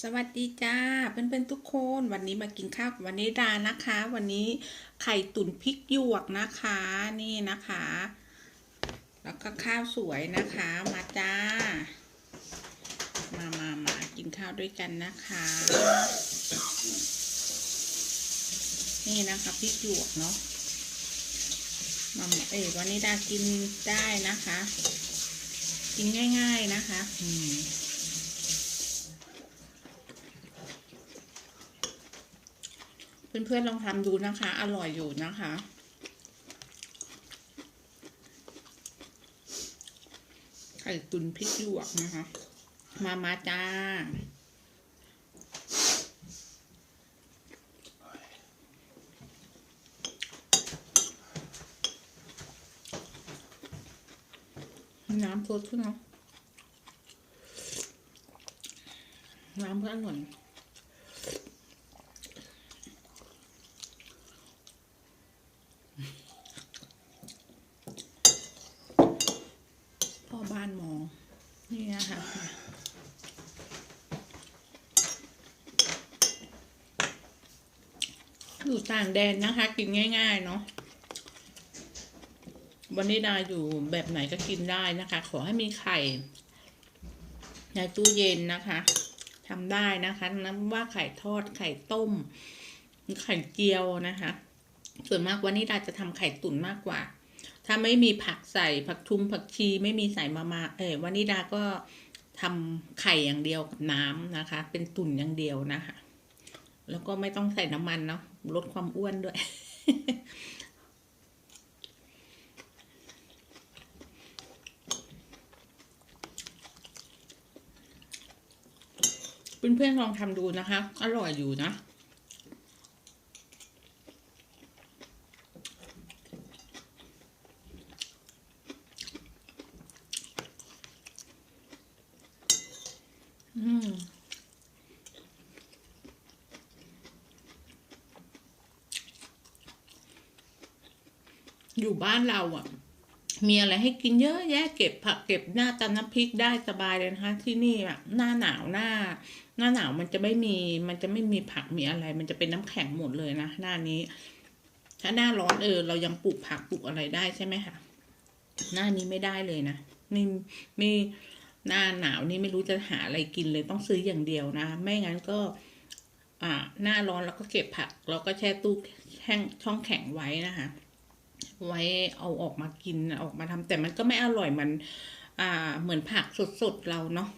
สวัสดีจ้าเพื่อนๆทุกคนวันนี้มากินข้าวกับวันนี้ดานะคะ วันนี้ไข่ตุ๋นพริกหยวกนะคะนี่นะคะ แล้วก็ข้าวสวยนะคะมาจ้า มามามากินข้าวด้วยกันนะคะ นี่นะคะพริกหยวกเนาะมาเอ้ยวันนี้ดากินได้นะคะ กินง่าย ๆนะคะ อืม เพื่อนๆลองทำดูนะคะ อร่อยอยู่นะคะ ไข่ตุนพริกหยวกนะคะ มามาจ้าน้ำสดขึ้นเนาะน้ำก็อร่อย พ่อบ้านมอง นี่นะ คะอยู่ต่างแดนนะคะ กินง่ายๆเนาะวันนี้ดาอยู่แบบไหนก็กินได้นะคะ ขอให้มีไข่ ในตู้เย็นนะคะทำได้นะคะน้ำว่าไข่ทอดไข่ต้มไข่เจียวนะคะ ส่วนมากวันนี้ดาจะทำไข่ตุ๋นมากกว่า ถ้าไม่มีผักใส่ผักทุมผักชีไม่มีใส่มามาเออวันนี้ดาก็ทำไข่อย่างเดียวกับน้ำนะคะ เป็นตุ่นอย่างเดียวนะคะ แล้วก็ไม่ต้องใส่น้ำมันเนาะลดความอ้วนด้วย เพื่อนๆลองทำดูนะคะ อร่อยอยู่นะ อืมอยู่บ้านเราอะ มีอะไรให้กินเยอะแยะเก็บผักเก็บหน้าตำน้ำพริกได้สบายเลยนะคะ ที่นี่อะหน้าหนาวหน้า หน้าหนาวมันจะไม่มี มันจะไม่มีผักมีอะไร มันจะเป็นน้ำแข็งหมดเลยนะหน้านี้ ถ้าหน้าร้อนเออ เรายังปลูกผักปลูกอะไรได้ใช่ไหมคะหน้านี้ไม่ได้เลยนะนี่ไม่ หน้าหนาวนี่ไม่รู้จะหาอะไรกินเลยต้องซื้ออย่างเดียวนะ ไม่งั้นก็อ่าหน้าร้อนแล้วก็เก็บผัก แล้วก็แช่ตู้แห้งช่องแข็งไว้นะคะ ไว้เอาออกมากินออกมาทำแต่มันก็ไม่อร่อยมัน อ่าเหมือนผักสดๆเราเนาะ